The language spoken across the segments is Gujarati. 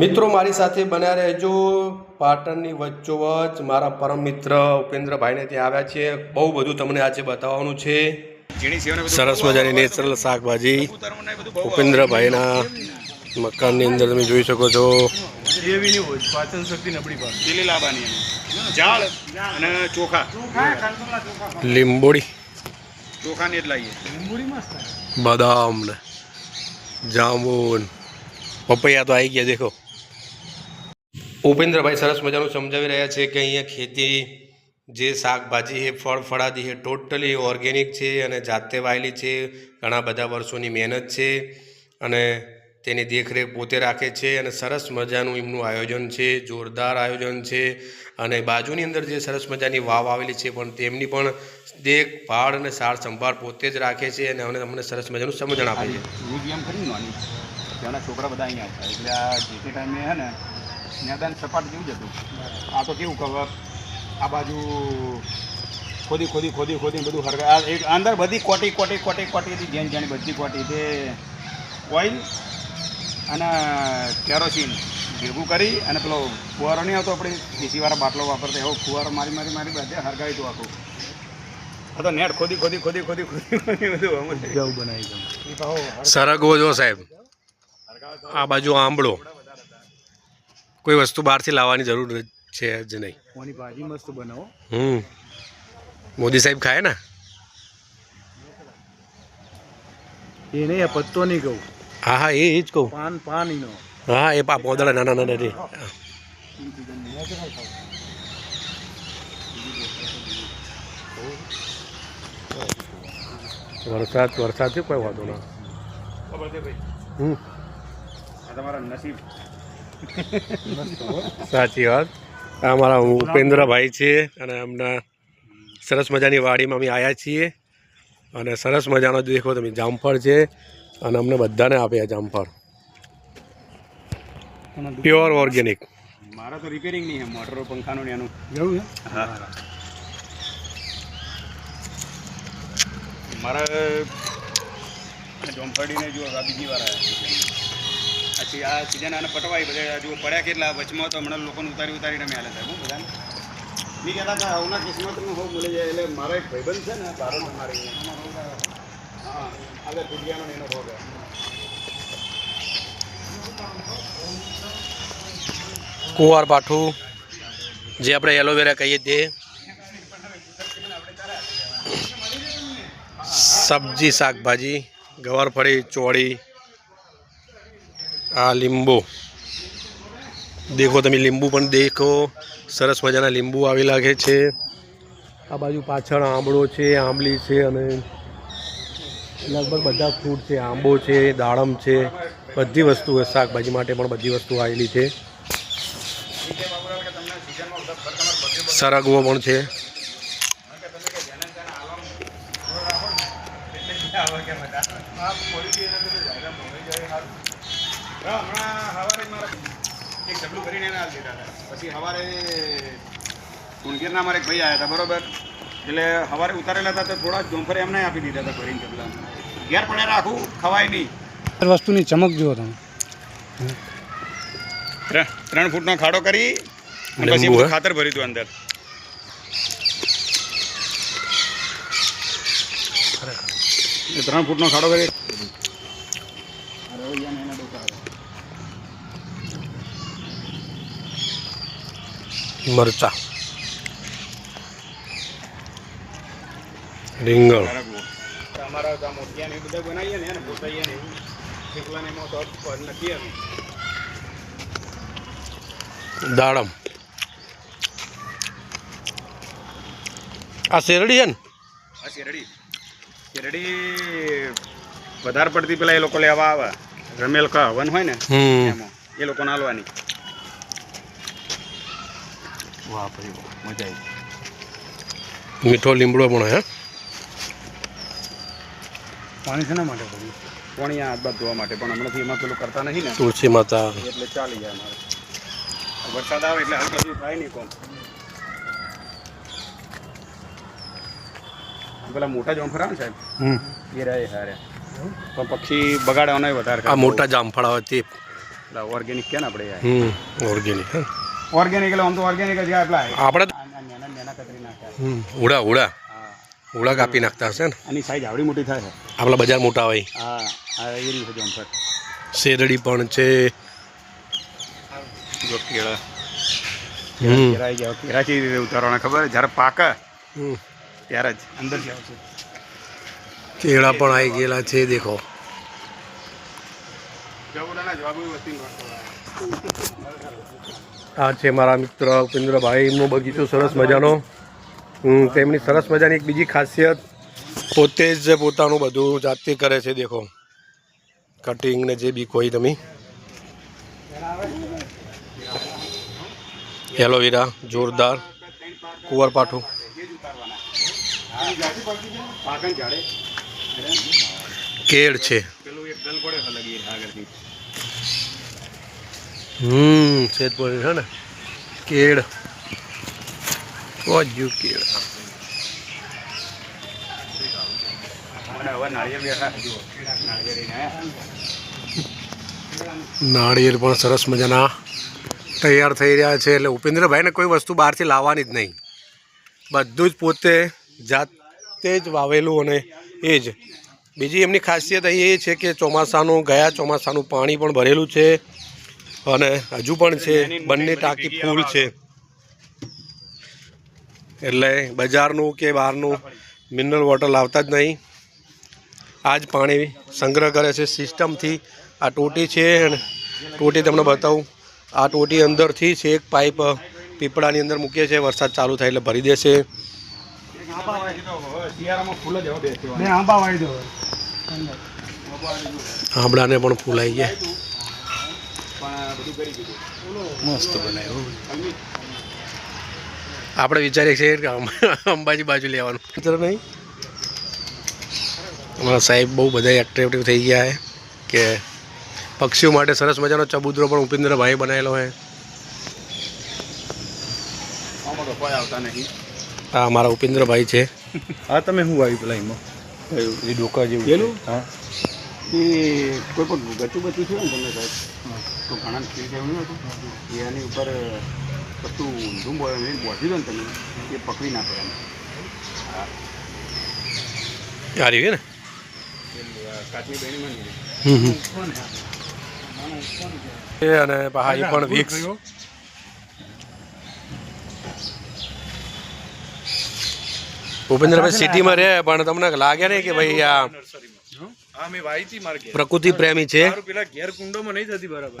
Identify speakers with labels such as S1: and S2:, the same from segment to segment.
S1: મિત્રો મારી સાથે બન્યા રહેજો. પાટણની વચ્ચોવચ મારા પરમ મિત્ર ઉપેન્દ્રભાઈને ત્યાં આવ્યા છે. બહુ બધું તમને આજે બતાવવાનું છે. સરસ મજાની નેચરલ શાકભાજી ઉપેન્દ્રભાઈના મકાનની અંદર તમે જોઈ શકો છો.
S2: એવી નહીં હોય પાચન શક્તિ નબળી પાડે.
S3: લીલી લાબાની એની. ઝાડ અને ચોખા.
S1: લીંબોડી
S3: ચોખાની જ લાવીએ
S1: બદામ ને જાંબુન પપૈયા તો આવી ગયા દેખો. ઉપેન્દ્રભાઈ સરસ મજાનું સમજાવી રહ્યા છે કે અહીંયા ખેતી જે શાકભાજી છે, ફળ ફળાદી છે ટોટલી ઓર્ગેનિક છે અને જાતે વાયેલી છે, ઘણા બધા વર્ષોની મહેનત છે અને તેની દેખરેખ પોતે રાખે છે અને સરસ મજાનું એમનું આયોજન છે, જોરદાર આયોજન છે અને બાજુની અંદર જે સરસ મજાની વાવ આવેલી છે પણ તેમની પણ દેખભાળ અને સાર સંભાળ પોતે જ રાખે છે અને અમને અમને સરસ મજાનું સમજણ આપે છે.
S3: છોકરા બધા અહીંયા આવતા એટલે જે ટાઈમે હે ને મેદાન સપાટ જેવું જ હતું. આ તો કેવું ખબર? આ બાજુ ખોદી ખોદી ખોદી ખોદી બધું હરગા આ એક અંદર બધી કોટી કોટી કોટી કોટી હતી જેન જેની બધી કોટી તે ઓઇલ અને કેરોસીન. ભેગું કરી અને પેલો ફુવારો નહીં આવતો આપણે દેશીવાળા બાટલો વાપરતા. એવો ફુવારો મારી મારી મારી બધે હરગાવી દો આખું. આ તો નેટ ખોદી ખોદી ખોદી ખોદી ખોદી ખોદી બધું
S2: બનાવી દઉં
S1: સરગવો જો સાહેબ. આ બાજુ આંબળો. કોઈ વસ્તુ બહારથી લાવવાની જરૂર છે જ નહીં.
S2: ભાજી મસ્ત બનાવો.
S1: હમ. મોદી સાહેબ ખાય ને?
S2: એ નહીં આ પત્તો નહીં કહું.
S1: હા હા એ એ જ કહું.
S2: પાન પાન ઈનો
S1: હા એ પા પોદળા નાના નાના રે. વરસાદ વરસાદ છે કોઈ વાંધો ના
S3: ખબર છે ભાઈ?
S1: હમ.
S3: તમારા નસીબ.
S1: સાચી વાત. આ અમારા ઉપેન્દ્રભાઈ છે અને એમના સરસ મજાની વાડીમાં અમે આવ્યા છીએ. અને સરસ મજાનો દેખો તમે જામફળ છે. અને અમને બધાને આપ્યા જામફળ. પ્યોર ઓર્ગેનિક
S3: મારા તો રિપેરિંગ નહીં હે મોટરો પંખાનું ને એનું.
S2: જવું છે?
S3: હા. મારા જોમફળીને આ બીજી વાર આવ્યા પછી આ સીઝન આને પટવાય બધા હજુ પડ્યા કેટલા વચમાં તો હમણાં લોકોને ઉતારી ઉતારીને મેલે થાય હું બધાને. મેં કહેતા કે આવના કિસ્મતનું હોવ મળી જાય એટલે મારા એક ભાઈબંધ છે ને બારો મારે હા આગળ દુનિયાનો એનો હોવ
S1: કુંવાર પાઠું જે આપણે એલોવેરા કહીએ તે. સબ્જી શાકભાજી ગવારફળી ચોળી આ લીંબુ. દેખો તમે લીંબુ પણ દેખો. સરસ મજાના લીંબુ આવી લાગે છે. આ બાજુ પાછળ આંબળો છે આંબલી છે અને લગભગ બધા ફ્રૂટ છે આંબો છે દાડમ છે. બધી વસ્તુ શાકભાજી માટે પણ બધી વસ્તુ આવેલી છે. સરગવો પણ છે.
S3: હા, હમણાં સવારે મારે એક ડબલું કરીને એને દીધા હતા. પછી સવારે કુણગીરના મારે એક ભાઈ આવ્યા હતા બરોબર? એટલે સવારે ઉતારેલા હતા તો થોડા જોંફરે એમને આપી દીધા હતા ભરીને ડબલા ઘેર પડે રાખું ખવાય નહીં.
S2: વસ્તુની ચમક જુઓ તમે.
S3: ત્રણ ત્રણ ફૂટનો ખાડો કરી અને પછી? ખાતર ભર્યું હતું અંદર. ત્રણ ફૂટનો ખાડો કરી
S1: મરચા રીંગણ
S3: સરગવો. અમારા તો આ મોતિયા ને એ બધા બનાવીએ ને એને પોતાઈએ ને એવું થેપલા ને એમાં તો નક્કી રીંગણ.
S1: દાડમ. આ શેરડી છે ને?
S3: આ શેરડી. શેરડી વધારે પડતી પેલા એ લોકો લેવા આવે. રમેલ કા હવન હોય ને એમાં. એ લોકોને હાલવાની.
S2: વાહ ભાઈ વાહ મજા આવી.
S1: મીઠો લીમડો પણ હે?
S2: પાણી શેના માટે પડ્યું?
S3: કોણી આ બાદ ધોવા માટે પણ હમણાંથી એમાં પેલું કરતા નથી ને.
S1: તુલસી માતા
S3: એટલે ચાલી જાય અમારે વરસાદ આવે એટલે હાલ બધું થાય નહીં કોમ. પેલા મોટા જામફળા ને સાહેબ?
S1: હમ.
S3: એ રહે હારે પણ પક્ષી બગાડવાનો વધારે
S1: આ મોટા જામફળા હોય તે.
S3: પેલા ઓર્ગેનિક કે ને આપણે
S1: ઓર્ગેનિક હા?
S3: ઓર્ગેનિક એટલે આમ તો ઓર્ગેનિક જ
S1: આપણે
S3: આ- આ નાના નાના કતરી નાખ્યા.
S1: ઉડા ઉડા. ઉડા કાપી નાખતા હશે ને?
S3: આની સાઈઝ આવડી મોટી થાય છે.
S1: આપણા બજાર મોટા હોય.
S3: હા આ એ રહ્યું છે જમ્પર
S1: શેરડી પણ છે.
S3: જો કેળા. કેળા આવી ગયા કેળા કેવી રીતે ઉતારવાના ખબર? જ્યારે પાકે
S1: હમ.
S3: ત્યારે જ અંદરથી આવશે.
S1: કેળા પણ આવી ગયેલા છે દેખો. આ છે મારા મિત્ર ઉપેન્દ્રભાઈ. એમનો બગીચો સરસ મજાનો. તેમની સરસ મજાની એક બીજી ખાસિયત પોતે જ પોતાનું બધું જાતે કરે છે, દેખો. કટિંગ ને જે બી કોઈ તમે. એલોવેરા જોરદાર. કુંવરપાઠું કેળ છે. હમ છે પણ છે ને? કેળ. વાજ્યું કેળ.
S3: નાળિયેર
S1: પણ સરસ મજાના તૈયાર થઈ રહ્યા છે. એટલે ઉપેન્દ્રભાઈને કોઈ વસ્તુ બહારથી લાવવાની જ નહીં. બધું જ પોતે જાતે જ વાવેલું અને એ જ. બીજી એમની ખાસિયત અહીં એ છે કે ચોમાસાનું, ગયા ચોમાસાનું પાણી પણ ભરેલું છે. અને હજુ પણ છે બંને ટાંકી ફૂલ છે. એટલે બજારનું કે બહારનું મિનરલ વોટર લાવતા જ નહીં. આ જ પાણી સંગ્રહ કરે છે સિસ્ટમથી આ ટોટી છે અને ટોટી તમને બતાવું. આ ટોટી અંદરથી છે એક પાઇપ પીપળાની અંદર મૂકીએ છીએ વરસાદ ચાલુ થાય એટલે ભરી દેશે. આંબળાને પણ ફૂલ આવી ગયા.
S3: પણ બધું કરી દીધું.
S2: મસ્ત બનાવ્યું.
S1: આપણે વિચારીએ છીએ કે અંબ- અંબાજી બાજુ લેવાનું. મિત્ર નહીં? અમારા સાહેબ બહુ બધા એક્ટિવ થઈ ગયા છે કે પક્ષીઓ માટે સરસ મજાનો ચબૂતરો પણ ઉપેન્દ્રભાઈ બનાવેલો છે. હા અમારા ઉપેન્દ્રભાઈ છે.
S2: હા તમે શું આવ્યું પેલા એમાં? એ ડોકા જેવું? હા.
S3: એ કોઈ પણ ગચું બચું થયું ને તમને સાહેબ તો ઘણા ફીલ થયું હતું. એની ઉપર કશું ઊંધું બોલે બોધી દો ને તમે. એ પકડી નાખે એમ.
S1: આ હે ને?
S3: કાચની બેણીમાં નહીં
S1: હમ હમ. એ અને ભાઈ એ પણ વિક્સ. ભૂપેન્દ્રભાઈ સિટીમાં રહે પણ તમને લાગે નહીં કે ભાઈ આ
S2: હા મેં વાવી હતી મારે ઘેર.
S1: પ્રકૃતિ પ્રેમી છે.
S2: મારું પેલા ઘેર કુંડોમાં નહીં થતી બરાબર.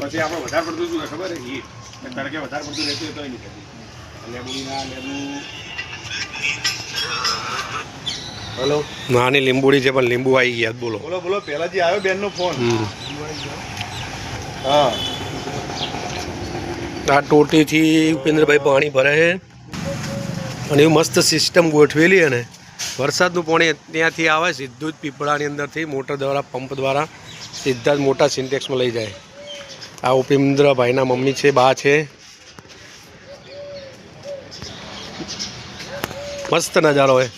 S3: પછી આપણે વધારે પડતું શું ખબર છે? હીટ. તડકે વધારે પડતું રહેતું તો નહીં થતી. લેબુડીના લેબુ.
S2: હલો?
S1: નાની લીંબુડી છે પણ લીંબુ આવી ગયા. બોલો.
S2: બોલો બોલો પહેલા જે આવ્યો બેનનો ફોન. હા.
S1: આ ટોટીથી ઉપેન્દ્રભાઈ પાણી ભરે છે. અને એવું મસ્ત સિસ્ટમ ગોઠવેલી અને વરસાદનું પાણી ત્યાંથી આવે, સીધું જ પીપળાની અંદરથી મોટર દ્વારા, પંપ દ્વારા સીધા જ મોટા સિન્ટેક્સમાં લઈ જાય. આ ઉપેન્દ્રભાઈના મમ્મી છે, બા છે. મસ્ત નજારો હોય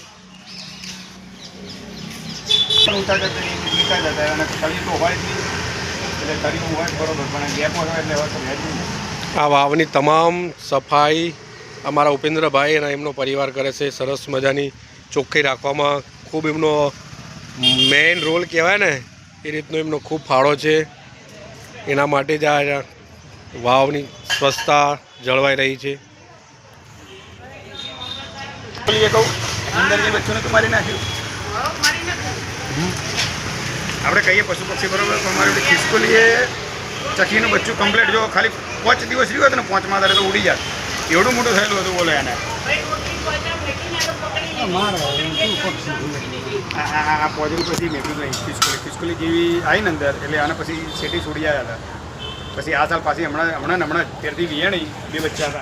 S1: આ વાવની તમામ સફાઈ અમારા ઉપેન્દ્રભાઈ અને એમનો પરિવાર કરે છે, સરસ મજાની ચોખ્ખાઈ રાખવામાં ખૂબ એમનો મેઇન રોલ કહેવાય ને એ રીતનો એમનો ખૂબ ફાળો છે. એના માટે જ આ વાવની સ્વચ્છતા જળવાઈ રહી છે.
S3: બોલીએ કહું અંદરની બચ્ચોને તો મારી નાખ્યું. આપણે કહીએ પશુ પક્ષી બરોબર પણ મારી પેલી ખિસકોલીએ ચકીનું બચ્ચું કમ્પ્લીટ જો ખાલી પાંચ દિવસ રહ્યું હતું ને પાંચમા દાડે તો ઉડી જાય. એવડું મોટું થયેલું હતું બોલો એને. આ પોઝિટિવ પછી મેં કીધું ખિસકોલી ખિસકોલી જેવી આવી ને અંદર એટલે આને પછી સેટી છોડી આવ્યા હતા. પછી આ સાલ પાછી હમણાં હમણાં ને હમણાં તેરથી વિયાણી બે બચ્ચા હતા